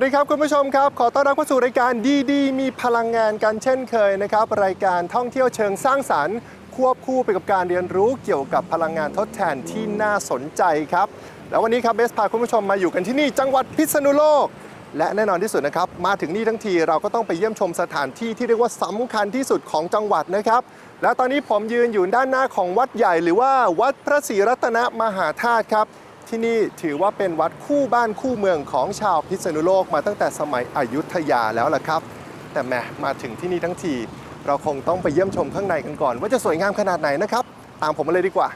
วัสดีครับคุณผู้ชมครับ ขอต้อนรับเข้าสู่รายการดีดีมีพลังงานกันเช่นเคยนะครับ รายการท่องเที่ยวเชิงสร้างสรรค์ ควบคู่ไปกับการเรียนรู้เกี่ยวกับพลังงานทดแทนที่น่าสนใจครับ แล้ววันนี้ครับเบสพาคุณผู้ชมมาอยู่กันที่นี่จังหวัดพิษณุโลก และแน่นอนที่สุดนะครับ มาถึงนี่ทั้งทีเราก็ต้องไปเยี่ยมชมสถานที่ที่เรียกว่าสำคัญที่สุดของจังหวัดนะครับ แล้วตอนนี้ผมยืนอยู่ด้านหน้าของวัดใหญ่ หรือว่าวัดพระศรีรัตนมหาธาตุครับ ที่นี่ถือว่าเป็นวัดคู่บ้านคู่เมืองของชาวพิษณุโลกมาตั้งแต่สมัยอยุธยาแล้วล่ะครับ แต่แหมมาถึงที่นี่ทั้งที เราคงต้องไปเยี่ยมชมข้างในกันก่อน ว่าจะสวยงามขนาดไหนนะครับ ตามผมมาเลยดีกว่า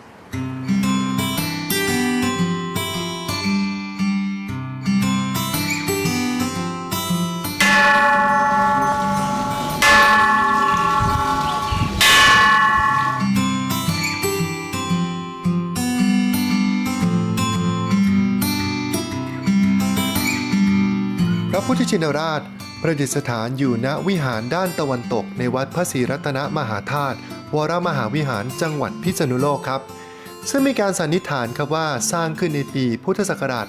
พุทธชินราช ประดิษฐานอยู่ณวิหารด้านตะวันตกในวัดพระศรีรัตนมหาธาตุวรมหาวิหารจังหวัดพิษณุโลกครับ ซึ่งมีการสันนิษฐานครับว่าสร้างขึ้นในปีพุทธศักราช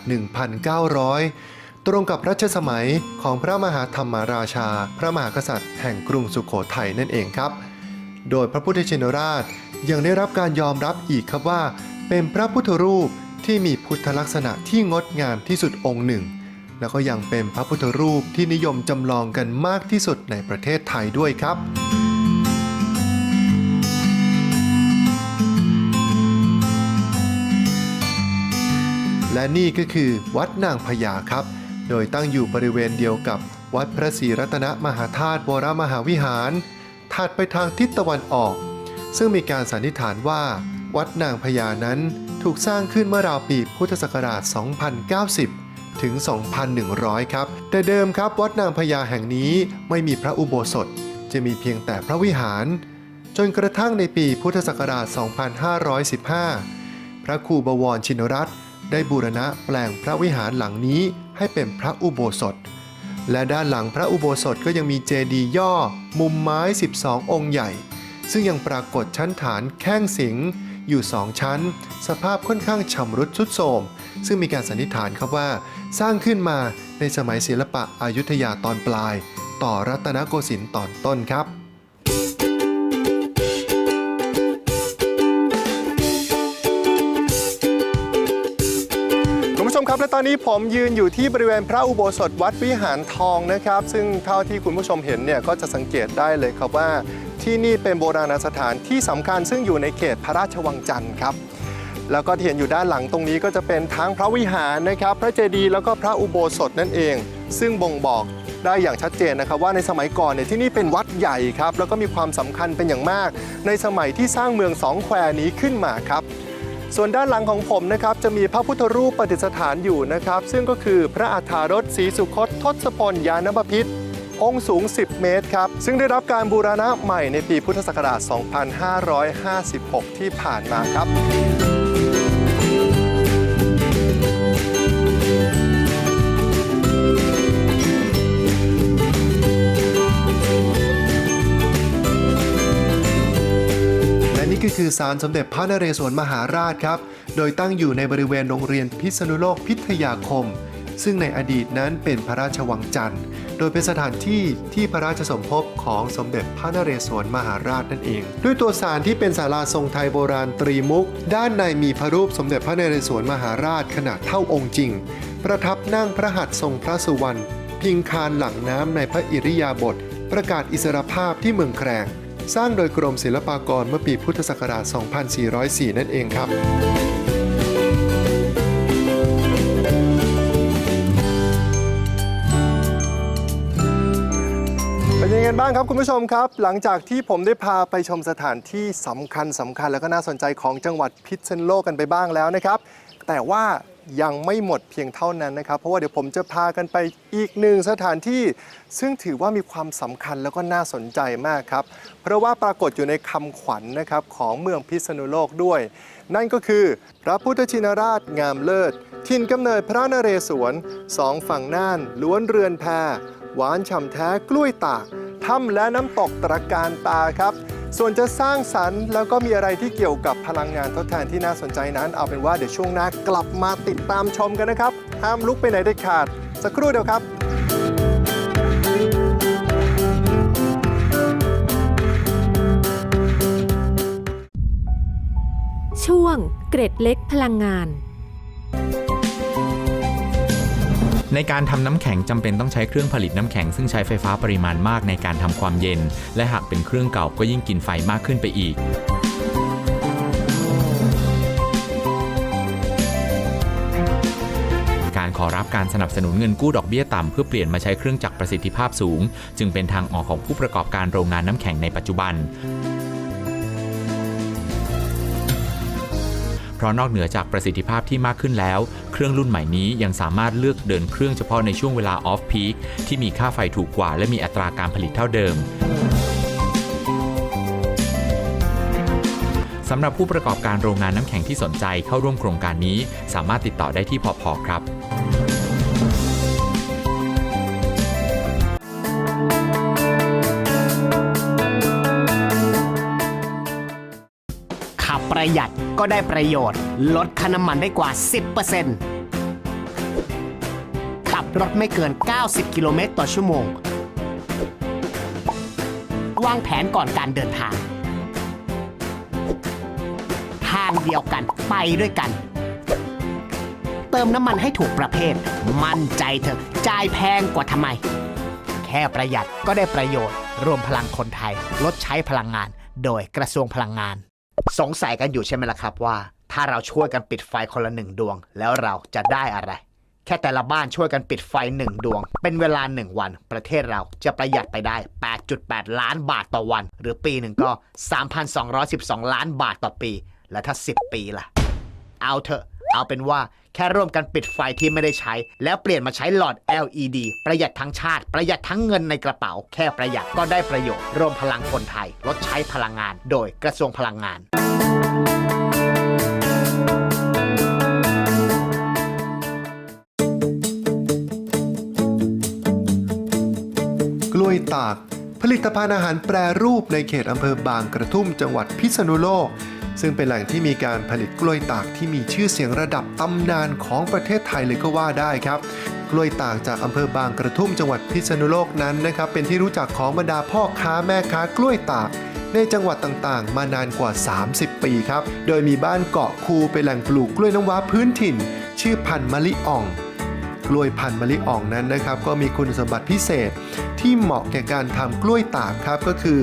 1900 ตรงกับรัชสมัยของพระมหาธรรมราชา พระมหากษัตริย์แห่งกรุงสุโขทัยนั่นเองครับ โดยพระพุทธชินราชยังได้รับการยอมรับอีกครับว่า เป็นพระพุทธรูปที่มีพุทธลักษณะที่งดงามที่สุดองค์หนึ่ง แล้วก็ยังเป็นพระพุทธรูปที่นิยมจำลองกันมากที่สุดในประเทศไทยด้วยครับและนี่ก็คือวัดนางพญาครับ โดยตั้งอยู่บริเวณเดียวกับวัดพระศรีรัตนมหาธาตุวรมหาวิหาร ถัดไปทางทิศตะวันออก ซึ่งมีการสันนิษฐานว่า วัดนางพญานั้นถูกสร้างขึ้นเมื่อราวปีพุทธศักราช 2090 ถึง 2,100 ครับ แต่เดิมครับวัดนางพญาแห่งนี้ไม่มีพระอุโบสถ จะมีเพียงแต่พระวิหาร จนกระทั่งในปีพุทธศักราช 2515 พระครูบวรชินรัตน์ได้บูรณะแปลงพระวิหารหลังนี้ให้เป็นพระอุโบสถ และด้านหลังพระอุโบสถก็ยังมีเจดีย์ย่อ มุมไม้ 12 องค์ใหญ่ ซึ่งยังปรากฏชั้นฐานแข้งสิงอยู่สองชั้น สภาพค่อนข้างชำรุดทรุดโทรม ซึ่งมีการสันนิษฐานครับว่า สร้างขึ้นมาในสมัยศิลปะอายุทยาตอนปลาย ต่อรัตนโกสินทร์ตอนต้นครับคุณผู้ชมครับและตอนนี้ผมยืนอยู่ที่บริเวณพระอุโบสถวัดวิหารทองนะครับ ซึ่งเท่าที่คุณผู้ชมเห็นเนี่ยก็จะสังเกตได้เลยครับว่า ที่นี่เป็นโบราณสถานที่สำคัญซึ่งอยู่ในเขตพระราชวังจันทร์ครับ แล้วก็ที่เห็นอยู่ด้านหลังตรงนี้ก็จะเป็นทั้งพระวิหารนะครับ พระเจดีย์แล้วก็พระอุโบสถนั่นเอง ซึ่งบ่งบอกได้อย่างชัดเจนนะครับว่าในสมัยก่อนเนี่ยที่นี่เป็นวัดใหญ่ครับ แล้วก็มีความสำคัญเป็นอย่างมาก ในสมัยที่สร้างเมืองสองแควนี้ขึ้นมาครับ ส่วนด้านหลังของผมนะครับจะมีพระพุทธรูปประดิษฐานอยู่นะครับ ซึ่งก็คือพระอาถารถศรีสุคตทศพลยานบพิษองค์สูง 10 เมตรครับ ซึ่งได้รับการบูรณะใหม่ในปีพุทธศักราช 2556 ที่ผ่านมาครับ ก็คือศาลสมเด็จพระนเรศวรมหาราชครับ โดยตั้งอยู่ในบริเวณโรงเรียนพิษณุโลกพิทยาคม ซึ่งในอดีตนั้นเป็นพระราชวังจันทร์ โดยเป็นสถานที่ที่พระราชสมภพของสมเด็จพระนเรศวรมหาราชนั่นเอง ด้วยตัวศาลที่เป็นศาลาทรงไทยโบราณตรีมุก ด้านในมีพระรูปสมเด็จพระนเรศวรมหาราชขนาดเท่าองค์จริง ประทับนั่งพระหัตถ์ทรงพระสุวรรณพิงคานหลังน้ำในพระอิริยาบถประกาศอิสรภาพที่เมืองแครง สร้างโดยกรมศิลปากรเมื่อปีพุทธศักราช 2404 นั่นเองครับเป็นยังไงบ้างครับคุณผู้ชมครับ หลังจากที่ผมได้พาไปชมสถานที่สำคัญสำคัญแล้วก็น่าสนใจของจังหวัดพิษณุโลกกันไปบ้างแล้วนะครับ แต่ว่า ยังไม่หมดเพียงเท่านั้นนะครับ เพราะว่าเดี๋ยวผมจะพากันไปอีกหนึ่งสถานที่ ซึ่งถือว่ามีความสำคัญแล้วก็น่าสนใจมากครับ เพราะว่าปรากฏอยู่ในคำขวัญนะครับของเมืองพิษณุโลกด้วย นั่นก็คือพระพุทธชินราชงามเลิศถิ่นกำเนิดพระนเรศวรสองฝั่งน่านล้วนเรือนแพหวานฉ่ำแท้กล้วยตากถ้ำและน้ำตกตระการตาครับ ส่วนจะสร้างสรรค์แล้วก็มีอะไรที่เกี่ยวกับพลังงานทดแทนที่น่าสนใจนั้น เอาเป็นว่าเดี๋ยวช่วงหน้ากลับมาติดตามชมกันนะครับ ห้ามลุกไปไหนเด็ดขาด สักครู่เดียวครับช่วงเกร็ดเล็กพลังงาน ในการทำน้ำแข็งจำเป็นต้องใช้เครื่องผลิตน้ำแข็งซึ่งใช้ไฟฟ้าปริมาณมากในการทำความเย็น และหากเป็นเครื่องเก่าก็ยิ่งกินไฟมากขึ้นไปอีกการขอรับการสนับสนุนเงินกู้ดอกเบี้ยต่ำเพื่อเปลี่ยนมาใช้เครื่องจักรประสิทธิภาพสูง จึงเป็นทางออกของผู้ประกอบการโรงงานน้ำแข็งในปัจจุบัน ราะนอกเหนือจากประสิทธิภาพที่มากขึ้นแล้ว เครื่องรุ่นใหม่นี้ยังสามารถเลือกเดินเครื่องเฉพาะในช่วงเวลาออฟพีคที่มีค่าไฟถูกกว่า และมีอัตราการผลิตเท่าเดิมสำหรับผู้ประกอบการโรงงานน้ำแข็งที่สนใจเข้าร่วมโครงการนี้ สามารถติดต่อได้ที่พอพอครับขับประหยัด ก็ได้ประโยชน์ ลดค่าน้ำมันได้กว่า 10%ขับรถไม่เกิน 90 กิโลเมตรต่อชั่วโมง วางแผนก่อนการเดินทาง ทางเดียวกันไปด้วยกัน เติมน้ำมันให้ถูกประเภท มั่นใจเถอะจ่ายแพงกว่าทำไม แค่ประหยัดก็ได้ประโยชน์ รวมพลังคนไทย ลดใช้พลังงาน โดยกระทรวงพลังงาน สงสัยกันอยู่ใช่ไหมล่ะครับว่า ถ้าเราช่วยกันปิดไฟคนละหนึ่งดวง แล้วเราจะได้อะไร แค่แต่ละบ้านช่วยกันปิดไฟหนึ่งดวง เป็นเวลาหนึ่งวัน ประเทศเราจะประหยัดไปได้ 8.8 ล้านบาทต่อวัน หรือปีหนึ่งก็ 3,212 ล้านบาทต่อปี และถ้า 10 ปีล่ะ เอาเถอะ เอาเป็นว่า แค่ร่วมกันปิดไฟที่ไม่ได้ใช้ แล้วเปลี่ยนมาใช้หลอด LED ประหยัดทั้งชาติ ประหยัดทั้งเงินในกระเป๋า แค่ประหยัดก็ได้ประโยชน์รวมพลังคนไทย ลดใช้พลังงาน โดยกระทรวงพลังงานกล้วยตาก ผลิตภัณฑ์อาหารแปรรูปในเขตอำเภอบางกระทุ่มจังหวัดพิษณุโลก ซึ่งเป็นแหล่งที่มีการผลิตกล้วยตากที่มีชื่อเสียงระดับตำนานของประเทศไทยเลยก็ว่าได้ครับ กล้วยตากจากอำเภอบางกระทุ่มจังหวัดพิษณุโลกนั้นนะครับเป็นที่รู้จักของบรรดาพ่อค้าแม่ค้ากล้วยตากในจังหวัดต่างๆ มานานกว่า 30 ปีครับ โดยมีบ้านเกาะคูเป็นแหล่งปลูกกล้วยน้ำว้าพื้นถิ่น ชื่อพันธุ์มะลิอ่อง กล้วยพันธุ์มะลิอ่องนั้นนะครับ ก็มีคุณสมบัติพิเศษ ที่เหมาะแก่การทำกล้วยตากครับก็คือ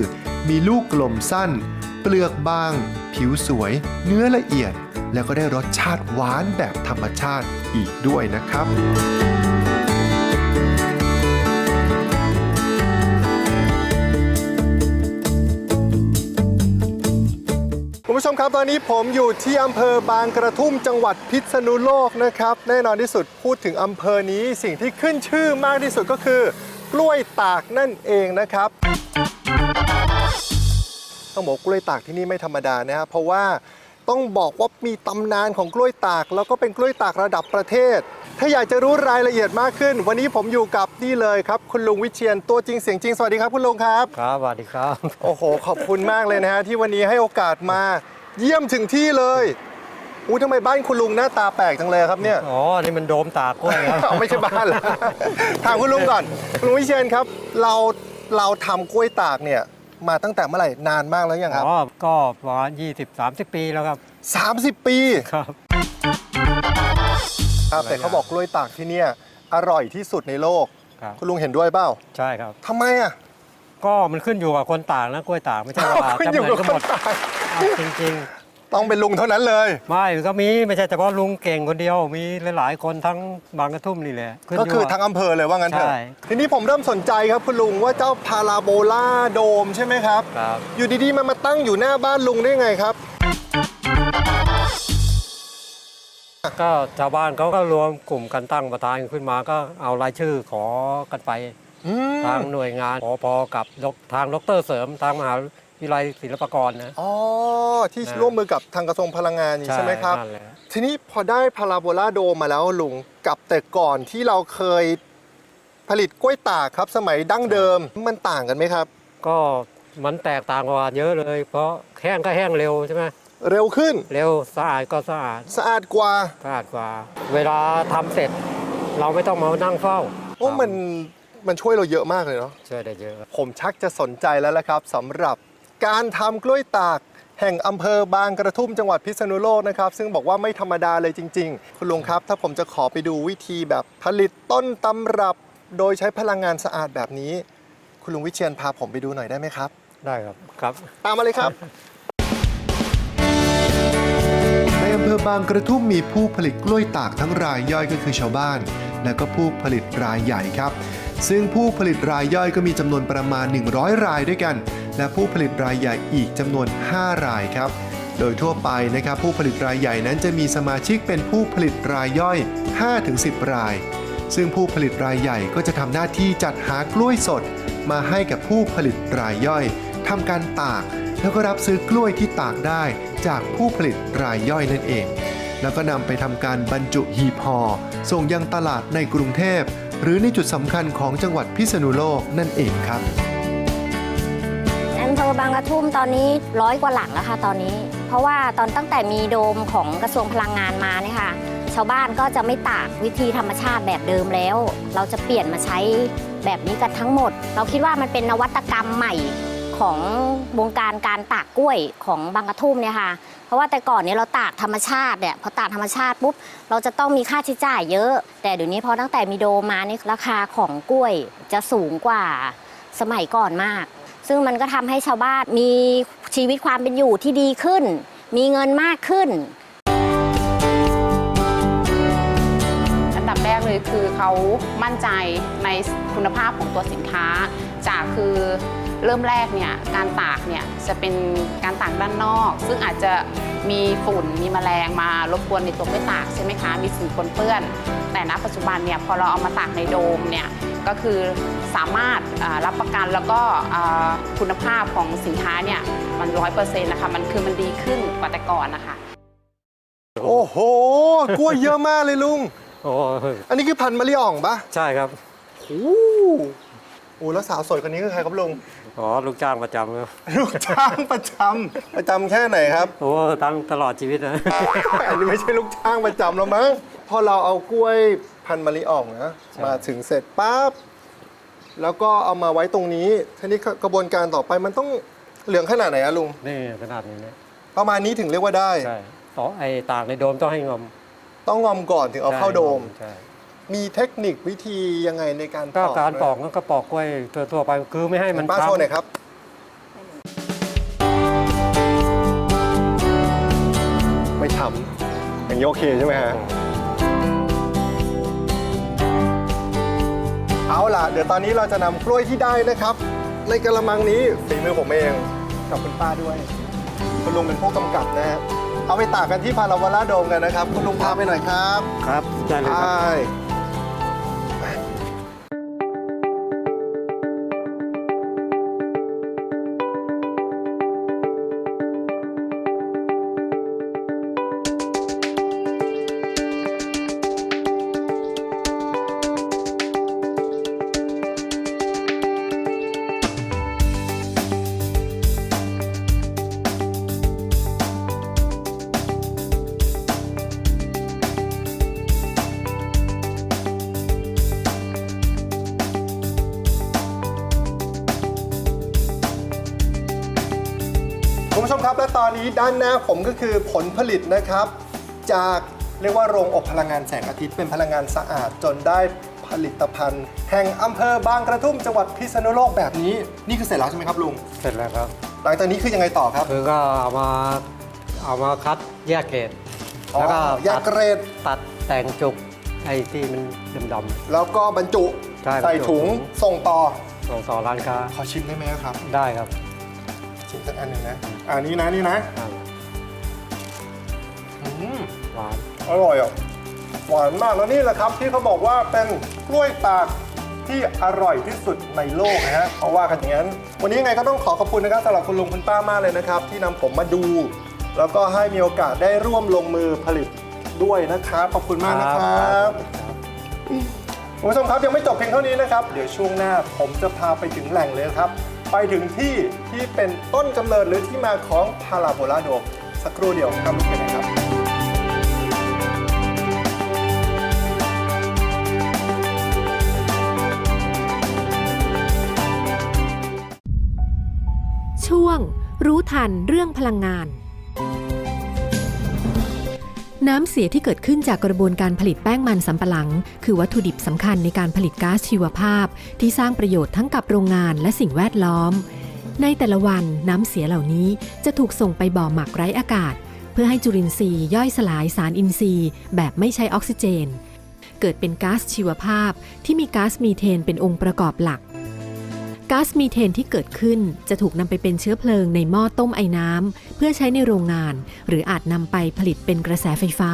มีลูกกลมสั้น เปลือกบาง ผิวสวย เนื้อละเอียด แล้วก็ได้รสชาติหวานแบบธรรมชาติอีกด้วยนะครับคุณผู้ชมครับตอนนี้ผมอยู่ที่อำเภอบางกระทุ่มจังหวัดพิษณุโลกนะครับ แน่นอนที่สุดพูดถึงอำเภอนี้สิ่งที่ขึ้นชื่อมากที่สุดก็คือ กล้วยตากนั่นเองนะครับ ต้องบอกว่ากล้วยตากที่นี่ไม่ธรรมดานะครับเพราะว่าต้องบอกว่ามีตำนานของกล้วยตาก แล้วก็เป็นกล้วยตากระดับประเทศ ถ้าอยากจะรู้รายละเอียดมากขึ้น วันนี้ผมอยู่กับนี่เลยครับ คุณลุงวิเชียนตัวจริงเสียงจริงสวัสดีครับคุณลุงครับ ครับสวัสดีครับ โอ้โห ขอบคุณมากเลยนะฮะที่วันนี้ให้โอกาสมา เยี่ยมถึงที่เลยอู้ทำไมบ้านคุณลุงหน้าตาแปลกจังเลยครับเนี่ยอ๋อนี่มันโดมตากกล้วยครับเอาไม่ใช่บ้านเหรอถามคุณลุงก่อนคุณลุงวิเชียนครับ เราเราทำกล้วยตากเนี่ย มาตั้งแต่เมื่อไหร่นานมากแล้วยังครับ อ๋อ ก็ประมาณ20 30ปีแล้วครับ 30 ปีครับ ครับแต่เขาบอกกล้วยตากที่เนี่ยอร่อยที่สุดในโลก ครับ คุณลุงเห็นด้วยเปล่าใช่ครับ ทำไมอะก็มันขึ้นอยู่กับคนตากนะกล้วยตากไม่ใช่ว่าขึ้นจะอยู่เหมืกัอบนกันหมดคนตากเอาจริง ต้องเป็นลุงเท่านั้นเลย ไม่ก็มีไม่ใช่เฉพาะลุงเก่งคนเดียวมีหลายๆคนทั้งบางกระทุ่มนี่แหละขึ้นก็ยู่คือว่า ทั้งอำเภอเลยว่างั้นเถอะ ใช่ ทีนี้ผมเริ่มสนใจครับคุณลุงว่าเจ้าพาราโบลาโดมใช่ไหมครับ ครับ อยู่ดีๆมันมาตั้งอยู่หน้าบ้านลุงได้ไงครับ ก็ชาวบ้านเขาก็รวมกลุ่มกันตั้งประธานขึ้นมาก็เอารายชื่อขอกันไป อืม ทางหน่วยงานพอพอกับดกทางดรเสริมทางมหา วิทยาลัยศิลปากรนะ อ๋อ ที่นะ ร่วมมือกับทางกระทรวงพลังงานนี่ใช่ไหมครับ นั่นแหละทีนี้พอได้พาราโบลาโดมมาแล้วลุงกับแต่ก่อนที่เราเคยผลิตกล้วยตากครับ สมัยดั้งเดิมมันต่างกันไหมครับ ก็มันแตกต่างกว่าเยอะเลย เพราะแห้งก็แห้งเร็วใช่ไหมเร็วขึ้นเร็วสะอาดก็สะอาดสะอาดกว่า สะอาดกว่า เวลาทำเสร็จ เราไม่ต้องมานั่งเฝ้าโอ้มันมันช่วยเราเยอะมากเลยเนาะ ช่วยได้เยอะ ผมชักจะสนใจแล้วละครับสำหรับ การทำกล้วยตากแห่งอำเภอบางกระทุ่มจังหวัดพิษณุโลกนะครับ ซึ่งบอกว่าไม่ธรรมดาเลยจริง ๆ คุณลุงครับ ถ้าผมจะขอไปดูวิธีแบบผลิตต้นตำรับ โดยใช้พลังงานสะอาดแบบนี้ คุณลุงวิเชียนพาผมไปดูหน่อยได้ไหมครับ ได้ครับครับ ตามมาเลยครับ ในอำเภอบางกระทุ่มมีผู้ผลิตกล้วยตากทั้งรายย่อยก็คือชาวบ้าน และก็ผู้ผลิตรายใหญ่ครับ ซึ่งผู้ผลิตรายย่อยก็มีจำนวนประมาณ 100 รายด้วยกัน และผู้ผลิตรายใหญ่อีกจำนวน 5 รายครับ โดยทั่วไปนะครับผู้ผลิตรายใหญ่นั้นจะมีสมาชิกเป็นผู้ผลิตรายย่อย 5-10 ราย ซึ่งผู้ผลิตรายใหญ่ก็จะทำหน้าที่จัดหากล้วยสด มาให้กับผู้ผลิตรายย่อยทำการตาก แล้วก็รับซื้อกล้วยที่ตากได้จากผู้ผลิตรายย่อยนั่นเอง แล้วก็นำไปทำการบรรจุหีบห่อส่งยังตลาดในกรุงเทพหรือในจุดสำคัญของจังหวัดพิษณุโลกนั่นเองครับ อำเภอบางกระทุ่มตอนนี้ร้อยกว่าหลังแล้วค่ะตอนนี้ เพราะว่าตอนตั้งแต่มีโดมของกระทรวงพลังงานมาเนี่ยค่ะชาวบ้านก็จะไม่ตากวิธีธรรมชาติแบบเดิมแล้ว เราจะเปลี่ยนมาใช้แบบนี้กันทั้งหมด เราคิดว่ามันเป็นนวัตกรรมใหม่ของวงการการตากกล้วยของบางกระทุ่มเนี่ยค่ะ เพราะว่าแต่ก่อนเนี่ยเราตากธรรมชาติเนี่ยพอตากธรรมชาติปุ๊บเราจะต้องมีค่าใช้จ่ายเยอะ แต่เดี๋ยวนี้พอตั้งแต่มีโดมมานี่ราคาของกล้วยจะสูงกว่าสมัยก่อนมาก ซึ่งมันก็ทำให้ชาวบ้านมีชีวิตความเป็นอยู่ที่ดีขึ้น มีเงินมากขึ้น อันดับแรกเลยคือเขามั่นใจในคุณภาพของตัวสินค้าจากคือ เริ่มแรกเนี่ยการตากเนี่ยจะเป็นการตากด้านนอก ซึ่งอาจจะมีฝุ่นมีแมลงมารบกวนในตัวกล้วยตากใช่ไหมคะ มีสิ่งปนเปื้อน แต่ณปัจจุบันเนี่ยพอเราเอามาตากในโดมเนี่ยก็คือสามารถอ่ารับประกันแล้วก็อ่าคุณภาพของสินค้าเนี่ยมันร้อยเปอร์เซ็นต์นะคะมันคือมันดีขึ้นกว่าแต่ก่อนนะคะโอ้โห กล้วยเยอะมากเลยลุง โอ้อันนี้คือพันธุ์มะลิอ่องปะใช่ครับโอ้โหแล้วสาวสวยคนนี้คือใครครับลุง อ๋อลูกจ้างประจำครับลูกจ้างประจำประจำแค่ไหนครับ โอ้ตั้งตลอดชีวิตนะอันนี้ไม่ใช่ลูกจ้างประจำแล้วมั้งพอเราเอากล้วยพันธุ์มะลิอ่องนะใช่มาถึงเสร็จปั๊บแล้วก็เอามาไว้ตรงนี้ทีนี้กระบวนการต่อไปมันต้องเหลืองขนาดไหนอะลุงนี่ขนาดนี้เนี่ยประมาณนี้ถึงเรียกว่าได้ใช่ต่อไอ้ตากในโดมต้องให้งอม ต้องงอมก่อนถึงเอาเข้าโดมใช่ มีเทคนิควิธียังไงในการก็ปอกการปอกไหมก็ปอกกล้วยทั่วๆไปคือไม่ให้มันป้าโชว์หน่อยครับ ไม่ทำอย่างนี้โอเคใช่ไหมฮะ เอาล่ะ เดี๋ยวตอนนี้เราจะนำกล้วยที่ได้นะครับ ในกระมังนี้ฝีมือผมเองกับคุณป้าด้วย คุณลุงเป็นผู้กำกับนะฮะเอาไปตากกันที่พาราวาลาโดมกันนะครับ คุณลุงพาไปหน่อยครับ ครับได้เลยใชครับ่คุณ ด้านหน้าผมก็คือผลผลิตนะครับ จากเรียกว่าโรงอบพลังงานแสงอาทิตย์เป็นพลังงานสะอาดจนได้ผลิตภัณฑ์ แห่งอำเภอบางกระทุ่มจังหวัดพิษณุโลกแบบนี้ นี่คือเสร็จแล้วใช่ไหมครับลุง เสร็จแล้วครับ หลังจากนี้คือยังไงต่อครับ คือก็เอามาเอามาคัดแยกเกรดอ๋อแล้วก็แยกตัดเกรด ตัดแต่งจุกไอ้ที่มันดำ แล้วก็บรรจุใช่ใส่บรรจุถุงส่งต่อ ๆส่งต่อร้านค้าขอชิมได้ไหมครับ ได้ครับ ชิมสักอันหนึ่งนะอันนี้นะนี่นะครับอืมหวานอร่อยอะหวานมากแล้วนี่แหละครับที่เขาบอกว่าเป็นกล้วยตากที่อร่อยที่สุดในโลกนะฮะเขาว่ากันอย่างนั้น วันนี้ยังไงก็ต้องขอขอบคุณนะครับสำหรับคุณลุงคุณป้ามากเลยนะครับ ที่นำผมมาดู แล้วก็ให้มีโอกาสได้ร่วมลงมือผลิตด้วยนะครับขอบคุณมากนะครับคุณผู้ชมครับยังไม่จบเพียงเท่านี้นะครับ เดี๋ยวช่วงหน้าผมจะพาไปถึงแหล่งเลยครับ ไปถึงที่ที่เป็นต้นกำเนิดหรือที่มาของพาราโบลาโดมสักครู่เดียวครับลุกไปไหนครับ ช่วงรู้ทันเรื่องพลังงาน น้ำเสียที่เกิดขึ้นจากกระบวนการผลิตแป้งมันสำปะหลัง คือวัตถุดิบสำคัญในการผลิตก๊าซชีวภาพ ที่สร้างประโยชน์ทั้งกับโรงงานและสิ่งแวดล้อม ในแต่ละวันน้ำเสียเหล่านี้จะถูกส่งไปบ่อหมักไร้อากาศ เพื่อให้จุลินทรีย์ย่อยสลายสารอินทรีย์ แบบไม่ใช้ออกซิเจน เกิดเป็นก๊าซชีวภาพ ที่มีก๊าซมีเทนเป็นองค์ประกอบหลัก ก๊าซมีเทนที่เกิดขึ้นจะถูกนำไปเป็นเชื้อเพลิงในหม้อต้มไอ้น้ำเพื่อใช้ในโรงงาน หรืออาจนำไปผลิตเป็นกระแสไฟฟ้า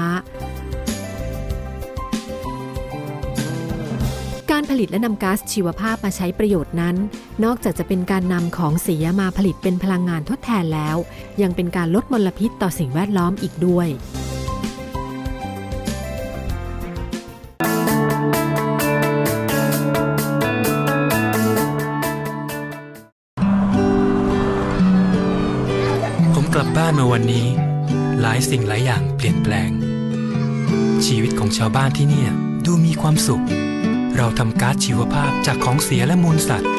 การผลิตและนำก๊าซชีวภาพมาใช้ประโยชน์นั้น นอกจากจะเป็นการนำของเสียมาผลิตเป็นพลังงานทดแทนแล้ว ยังเป็นการลดมลพิษต่อสิ่งแวดล้อมอีกด้วยานมาวันนี้ หลายสิ่งหลายอย่างเปลี่ยนแปลง ชีวิตของชาวบ้านที่เนี่ยดูมีความสุข เราทำก๊าซชีวภาพจากของเสียและมูลสัตว์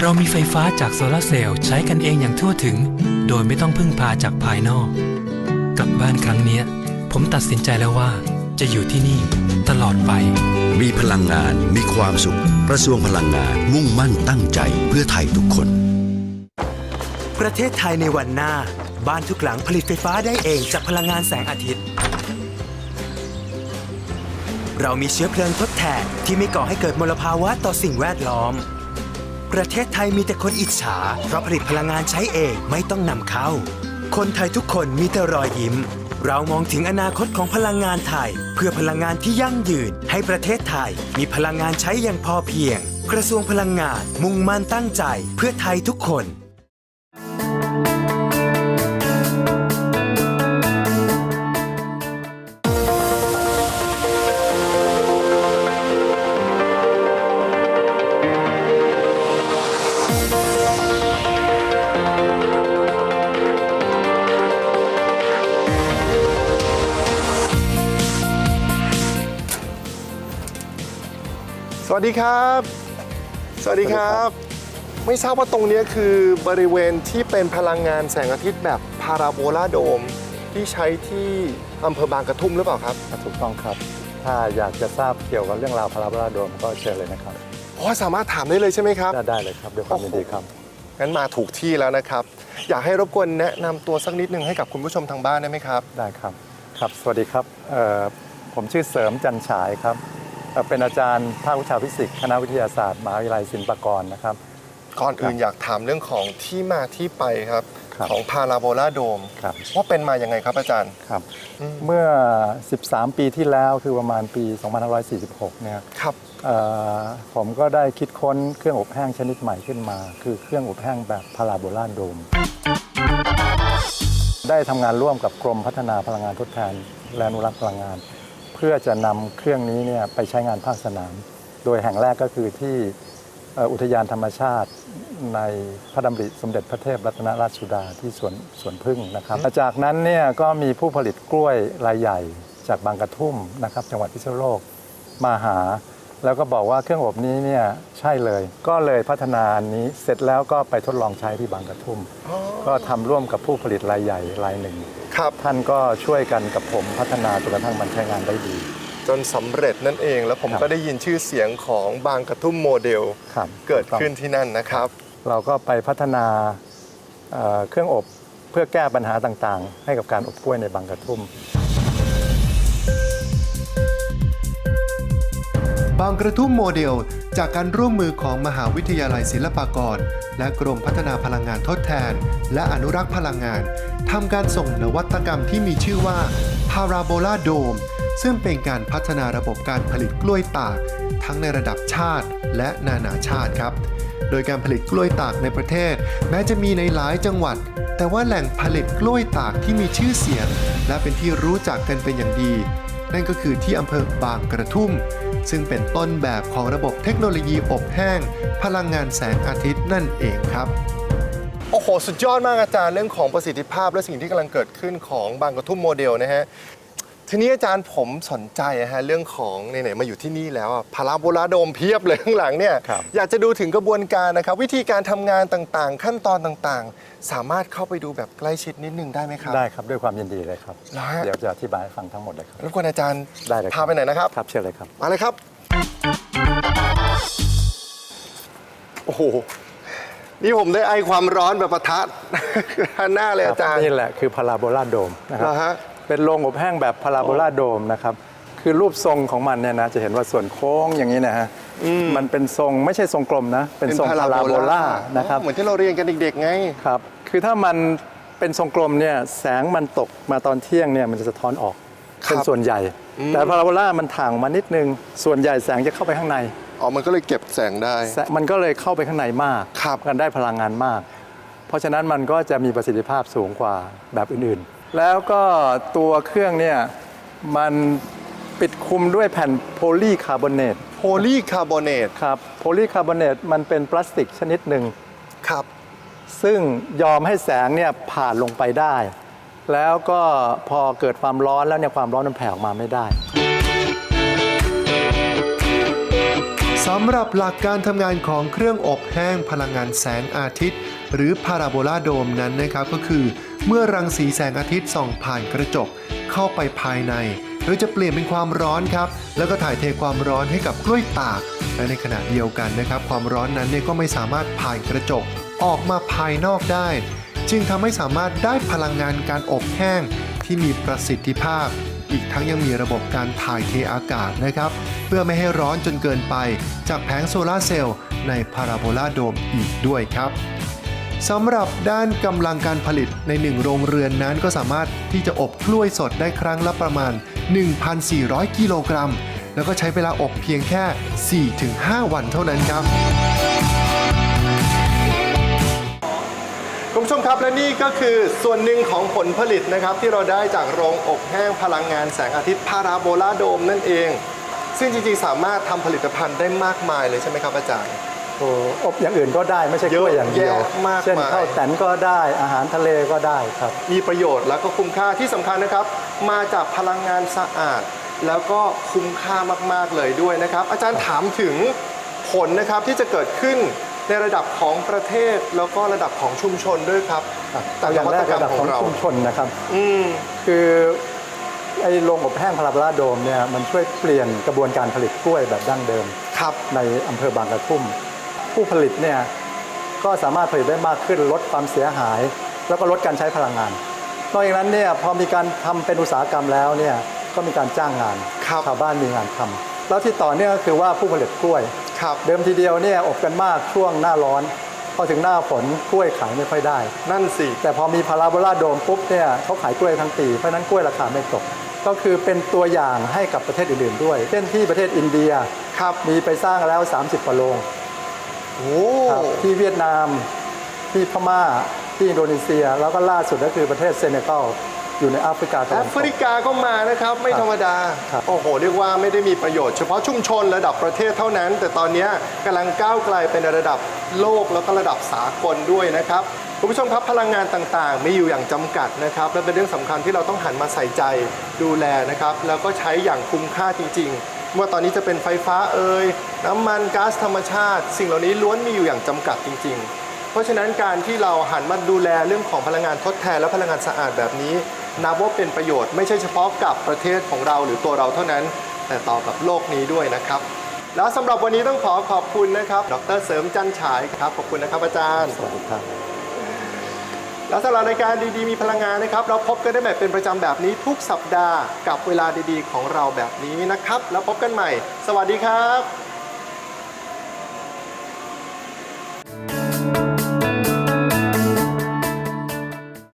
เรามีไฟฟ้าจากโซลาร์เซลล์ใช้กันเองอย่างทั่วถึง โดยไม่ต้องพึ่งพาจากภายนอก กลับบ้านครั้งเนี้ย ผมตัดสินใจแล้วว่า จะอยู่ที่นี่ตลอดไป มีพลังงานมีความสุข กระทรวงพลังงานมุ่งมั่นตั้งใจเพื่อไทยทุกคน ประเทศไทยในวันหน้า บ้านทุกหลังผลิตไฟฟ้าได้เองจากพลังงานแสงอาทิตย์ เรามีเชื้อเพลิงทดแทนที่ไม่ก่อให้เกิดมลภาวะต่อสิ่งแวดล้อม ประเทศไทยมีแต่คนอิจฉา เพราะผลิตพลังงานใช้เองไม่ต้องนำเข้า คนไทยทุกคนมีแต่รอยยิ้ม เรามองถึงอนาคตของพลังงานไทย เพื่อพลังงานที่ยั่งยืน ให้ประเทศไทย มีพลังงานใช้อย่างพอเพียง กระทรวงพลังงานมุ่งมั่นตั้งใจ เพื่อไทยทุกคน วัสดีครับ สวัสดีครับ ไม่ทราบว่าตรงเนี้ยคือบริเวณที่เป็นพลังงานแสงอาทิตย์แบบพาราโบลาโดม ที่ใช้ที่อำเภอบางกระทุ่มหรือเปล่าครับถูกต้องครับ ถ้าอยากจะทราบเกี่ยวกับเรื่องราวพาราโบลาโดมก็เชิญเลยนะครับอ๋อสามารถถามได้เลยใช่ไหมครับ ได้ได้เลยครับด้วยความยินดีครับงั้นมาถูกที่แล้วนะครับ อยากให้รบกวนแนะนำตัวสักนิดนึงให้กับคุณผู้ชมทางบ้านได้ไหมครับ ได้ครับ ครับ สวัสดีครับเอ่อผมชื่อเสริมจันฉายครับ เอ่อเป็นอาจารย์ภาควิชาฟิสิกส์คณะวิทยาศาสตร์มหาวิทยาลัยศิลปากรนะครับ ก่อนอื่นอยากถามเรื่องของที่มาที่ไปครับ ครับของพาราโบลาโดมครับ ว่าเป็นมาอย่างไงครับอาจารย์ครับ อืมเมื่อ 13 ปีที่แล้วคือประมาณปี 2546 เนี่ยครับเอ่อผมก็ได้คิดค้นเครื่องอบแห้งชนิดใหม่ขึ้นมา คือเครื่องอบแห้งแบบพาราโบลาโดม ได้ทำงานร่วมกับกรมพัฒนาพลังงานทดแทนและอนุรักษ์พลังงาน เพื่อจะนำเครื่องนี้เนี่ยไปใช้งานภาคสนาม โดยแห่งแรกก็คือที่อุทยานธรรมชาติในพระดำริสมเด็จพระเทพรัตนราชสุดาที่สวนสวนพึ่งนะครับ จากนั้นเนี่ยก็มีผู้ผลิตกล้วยรายใหญ่จากบางกระทุ่มนะครับ จังหวัดพิษณุโลกมาหา แล้วก็บอกว่าเครื่องอบนี้เนี่ยใช่เลย ก็เลยพัฒนาอันนี้เสร็จแล้วก็ไปทดลองใช้ที่บางกระทุ่ม ก็ทำร่วมกับผู้ผลิตรายใหญ่รายหนึ่ง ครับ ท่านก็ช่วยกันกับผมพัฒนาจนกระทั่งมันใช้งานได้ดี จนสำเร็จนั่นเอง แล้วผมครับ ก็ได้ยินชื่อเสียงของบางกระทุ่มโมเดล ครับเกิดขึ้นที่นั่นนะครับ เราก็ไปพัฒนาเอ่อเครื่องอบเพื่อแก้ปัญหาต่างๆ ให้กับการอบกล้วยในบางกระทุ่ม บางกระทุ่มโมเดล จากการร่วมมือของมหาวิทยาลัยศิลปากร และกรมพัฒนาพลังงานทดแทน และอนุรักษ์พลังงานทำการส่งนวัตกรรมที่มีชื่อว่า Parabola Dome ซึ่งเป็นการพัฒนาระบบการผลิตกล้วยตาก ทั้งในระดับชาติและนานาชาติครับ โดยการผลิตกล้วยตากในประเทศ แม้จะมีในหลายจังหวัด แต่ว่าแหล่งผลิตกล้วยตากที่มีชื่อเสียง และเป็นที่รู้จักกันเป็นอย่างดี นั่นก็คือที่อำเภอบางกระทุ่ม ซึ่งเป็นต้นแบบของระบบเทคโนโลยีอบแห้ง พลังงานแสงอาทิตย์นั่นเองครับ โอ้โห สุดยอดมากอาจารย์เรื่องของประสิทธิภาพและสิ่งที่กำลังเกิดขึ้นของบางกระทุ่มโมเดลนะฮะ ทีนี้อาจารย์ผมสนใจอะฮะเรื่องของไหนๆมาอยู่ที่นี่แล้วอะพาราโบลาโดมเพียบเลยข้างหลังเนี่ยครับ อยากจะดูถึงกระบวนการนะครับวิธีการทำงานต่างๆ ขั้นตอนต่างๆ สามารถเข้าไปดูแบบใกล้ชิดนิดนึงได้ไหมครับ ได้ครับด้วยความยินดีเลยครับ เหรอฮะ เดี๋ยวจะอธิบายให้ฟังทั้งหมดเลยครับ รบกวนอาจารย์ได้เลยครับ พาไปไหนอยนะครับ ครับเชิญเลยครับ มาเลยครับ โอ้โห นี่ผมได้ไอความร้อนแบบปะทะหน้าเลยอาจารย์ นี่แหละคือพาราโบลาโดมนะคเหรรัอบฮะ เป็นโรงอบแห้งแบบพาราโบลาโดมนะครับ คือรูปทรงของมันเนี่ยนะจะเห็นว่าส่วนโค้งอย่างนี้นะฮะมันเป็นทรงไม่ใช่ทรงกลมนะ เป็นทรงพาราโบลานะครับเหมือนที่เราเรียนกันเด็กๆไงครับคือถ้ามันเป็นทรงกลมเนี่ยแสงมันตกมาตอนเที่ยงเนี่ยมันจะสะท้อนออกครับเป็นส่วนใหญ่ แต่พาราโบลามันถ่างมานิดนึง ส่วนใหญ่แสงจะเข้าไปข้างในอ๋อมันก็เลยเก็บแสงได้แสงมันก็เลยเข้าไปข้างในมากครับกันได้พลังงานมาก เพราะฉะนั้นมันก็จะมีประสิทธิภาพสูงกว่าแบบอื่นๆ แล้วก็ตัวเครื่องเนี่ยมันปิดคลุมด้วยแผ่นโพลีคาร์บอเนตโพลีคาร์บอเนตครับโพลีคาร์บอเนตมันเป็นพลาสติกชนิดหนึ่งครับ ซึ่งยอมให้แสงเนี่ยผ่านลงไปได้ แล้วก็พอเกิดความร้อนแล้วเนี่ยความร้อนมันแผ่ออกมาไม่ได้สำหรับหลักการทำงานของเครื่องอบแห้งพลังงานแสงอาทิตย์ หรือพาราโบลาโดมนั้นนะครับก็คือ เมื่อรังสีแสงอาทิตย์ส่องผ่านกระจกเข้าไปภายในโดยจะเปลี่ยนเป็นความร้อนครับ แล้วก็ถ่ายเทความร้อนให้กับกล้วยตาก และในขณะเดียวกันนะครับ ความร้อนนั้นเนี่ยก็ไม่สามารถผ่านกระจกออกมาภายนอกได้ จึงทำให้สามารถได้พลังงานการอบแห้งที่มีประสิทธิภาพ อีกทั้งยังมีระบบการถ่ายเทอากาศนะครับ เพื่อไม่ให้ร้อนจนเกินไป จากแผงโซลาร์เซลล์ในพาราโบลาโดมอีกด้วยครับ สำหรับด้านกำลังการผลิตในหนึ่งโรงเรือนนั้นก็สามารถที่จะอบกล้วยสดได้ครั้งละประมาณ 1,400 กิโลกรัม แล้วก็ใช้เวลาอบเพียงแค่ 4-5 วันเท่านั้นครับคุณผู้ชมครับและนี่ก็คือส่วนหนึ่งของผลผลิตนะครับ ที่เราได้จากโรงอบแห้งพลังงานแสงอาทิตย์พาราโบลาโดมนั่นเอง ซึ่งจริงๆ สามารถทำผลิตภัณฑ์ได้มากมายเลยใช่ไหมครับอาจารย์ โอ้อบอย่างอื่นก็ได้ไม่ใช่กล้วยอย่างเดียว เยอะแยะมากเช่นมายข้าวแตนก็ได้อาหารทะเลก็ได้ครับ มีประโยชน์แล้วก็คุ้มค่าที่สำคัญนะครับ มาจากพลังงานสะอาด แล้วก็คุ้มค่ามากๆเลยด้วยนะครับ อาจารย์ถามถึงผลนะครับที่จะเกิดขึ้นในระดับของประเทศแล้วก็ระดับของชุมชนด้วยครับแต่อย่างแรกระดับของชุมชนนะครับ อืม คือไอ้โรงอบแห้งพาราโบลาโดมเนี่ยมันช่วยเปลี่ยนกระบวนการผลิตกล้วยแบบดั้งเดิม ครับ ในอำเภอบางกระทุ่ม ผู้ผลิตเนี่ยก็สามารถผลิตได้มากขึ้นลดความเสียหาย แล้วก็ลดการใช้พลังงานนอกจากนั้นเนี่ยพอมีการทำเป็นอุตสาหกรรมแล้วเนี่ยก็มีการจ้างงานชาวบ้านมีงานทำแล้วที่ต่อเนื่องก็คือว่าผู้ผลิตกล้วยครับเดิมทีเดียวเนี่ยอบกันมากช่วงหน้าร้อน พอถึงหน้าฝนกล้วยขายไม่ค่อยได้ นั่นสิแต่พอมีพาราโบลาโดมปุ๊บเนี่ยเขาขายกล้วยทั้งปีเพราะฉะนั้นกล้วยราคาไม่ตกก็คือเป็นตัวอย่างให้กับประเทศอื่นๆด้วย เช่นที่ประเทศอินเดียครับมีไปสร้างแล้ว 30กว่าโรง โอ้ครับที่เวียดนาม ที่พม่า ที่อินโดนีเซีย แล้วก็ล่าสุดก็คือประเทศเซเนกัลอยู่ในแอฟริกาตะแอวันตฟกริกาก็มานะครับ ไม่ธรรมดา ครับ โอ้โห เรียกว่าไม่ได้มีประโยชน์เฉพาะชุมชนระดับประเทศเท่านั้น แต่ตอนนี้กำลังก้าวไกลเป็นระดับโลกแล้วก็ระดับสากลด้วยนะครับคุณผู้ชมครับพลังงานต่างๆ มีอยู่อย่างจำกัดนะครับ และเป็นเรื่องสำคัญที่เราต้องหันมาใส่ใจดูแลนะครับ แล้วก็ใช้อย่างคุ้มค่าจริง ๆ ว่าตอนนี้จะเป็นไฟฟ้าเอ่ยน้ำมันก๊าซธรรมชาติ สิ่งเหล่านี้ล้วนมีอยู่อย่างจำกัดจริง ๆ เพราะฉะนั้นการที่เราหันมาดูแลเรื่องของพลังงานทดแทนและพลังงานสะอาดแบบนี้ นับว่าเป็นประโยชน์ไม่ใช่เฉพาะกับประเทศของเราหรือตัวเราเท่านั้น แต่ต่อกับโลกนี้ด้วยนะครับ แล้วสำหรับวันนี้ต้องขอขอบคุณนะครับ ดรเสริมจันฉายครับขอบคุณนะครับอาจารย์สวัสดีครับ แล้วสำหรับรายการดีๆมีพลังงานนะครับ เราพบกันได้ใหม่เป็นประจำแบบนี้ทุกสัปดาห์กับเวลาดีๆ ของเราแบบนี้นะครับ แล้วพบกันใหม่ สวัสดีครับ